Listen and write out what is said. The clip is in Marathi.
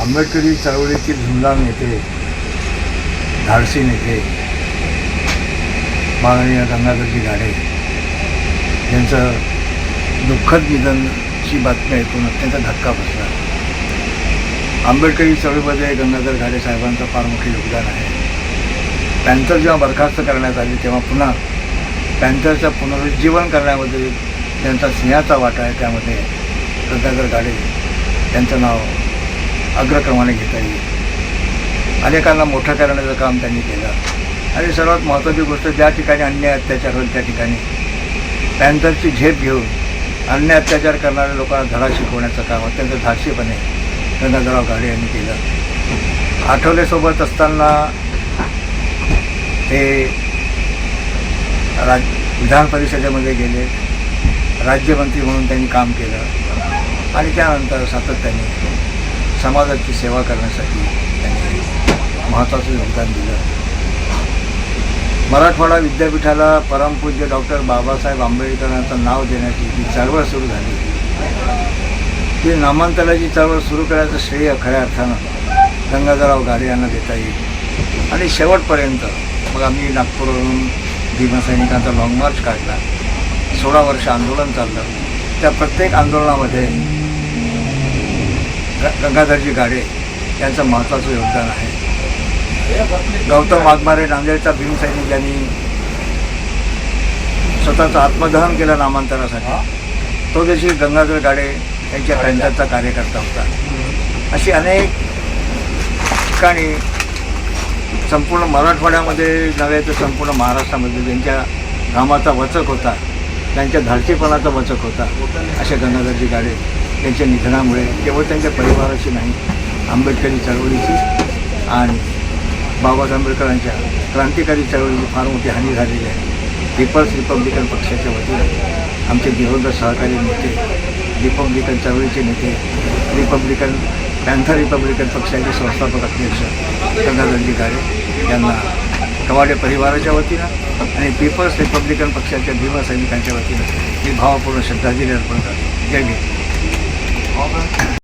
आंबेडकरी चळवळीतील झुंजाळ नेते धाडसी नेते माननीय गंगाधरजी गाडे यांचं दुःखद निधनची बातमी ऐकून अत्यंत धक्का बसला. आंबेडकरी चळवळीमध्ये गंगाधर घाडे साहेबांचं फार मोठे योगदान आहे. पॅन्थर जेव्हा बरखास्त करण्यात आली तेव्हा पुन्हा पॅन्थरचं पुनरुज्जीवन करण्यामध्ये त्यांचा सिंहाचा वाटा आहे. त्यामध्ये गंगाधर गाडे यांचं नाव अग्रक्रमाने घेता येईल. अनेकांना मोठं करण्याचं काम त्यांनी केलं. आणि सर्वात महत्त्वाची गोष्ट ज्या ठिकाणी अन्याय अत्याचार होईल त्या ठिकाणी पॅन्थरची झेप घेऊन अन्याय अत्याचार करणाऱ्या लोकांना धडा शिकवण्याचं काम अत्यंत धाडसीपणे गंगाधराव गाडे यांनी केलं. आठवलेसोबत असताना ते राज विधान परिषदेमध्ये गेले. राज्यमंत्री म्हणून त्यांनी काम केलं. आणि त्यानंतर सातत्याने समाजाची सेवा करण्यासाठी त्यांनी महत्त्वाचं योगदान दिलं. मराठवाडा विद्यापीठाला परमपूज्य डॉक्टर बाबासाहेब आंबेडकरांचं नाव देण्याची जी चळवळ सुरू झाली ती नामांतराची चळवळ सुरू करायचं श्रेय खऱ्या अर्थानं गंगाधरराव गाडे यांना देता येईल. आणि शेवटपर्यंत मग आम्ही नागपूरवरून भीमसैनिकांचा लाँग मार्च काढला सोळा वर्ष आंदोलन चाललं. त्या प्रत्येक आंदोलनामध्ये गंगाधरजी गाडे यांचं महत्त्वाचं योगदान आहे. गौतम वाघमारे नांदेडचा भीमसैनिक ज्यांनी स्वतःचं आत्मदहन केलं नामांतरासाठी. तो देखील गंगाधर गाडे यांच्या पॅन्थरचा कार्यकर्ता होता. अशी अनेक ठिकाणी संपूर्ण मराठवाड्यामध्ये नव्हे तर संपूर्ण महाराष्ट्रामध्ये ज्यांच्या घामाचा वचक होता त्यांच्या धाडसीपणाचा वचक होता अशा गंगाधरजी गाडे त्यांच्या निधनामुळे केवळ त्यांच्या परिवाराची नाही आंबेडकरी चळवळीची आणि बाबासाहेब आंबेडकरांच्या क्रांतिकारी चळवळीची फार मोठी हानी झालेली आहे. पीपल्स रिपब्लिकन पक्षाच्या वतीने आमचे दिवंगत सहकारी नेते रिपब्लिकन चळवळीचे नेते रिपब्लिकन पॅन्थर रिपब्लिकन पक्षाचे संस्थापक अध्यक्ष गंगाधरजी यांना कवाडे परिवाराच्या वतीनं आणि पीपल्स रिपब्लिकन पक्षाच्या भीमा सैनिकांच्या वतीनं मी भावपूर्ण श्रद्धांजली अर्पण करतो. जय भीम. obra.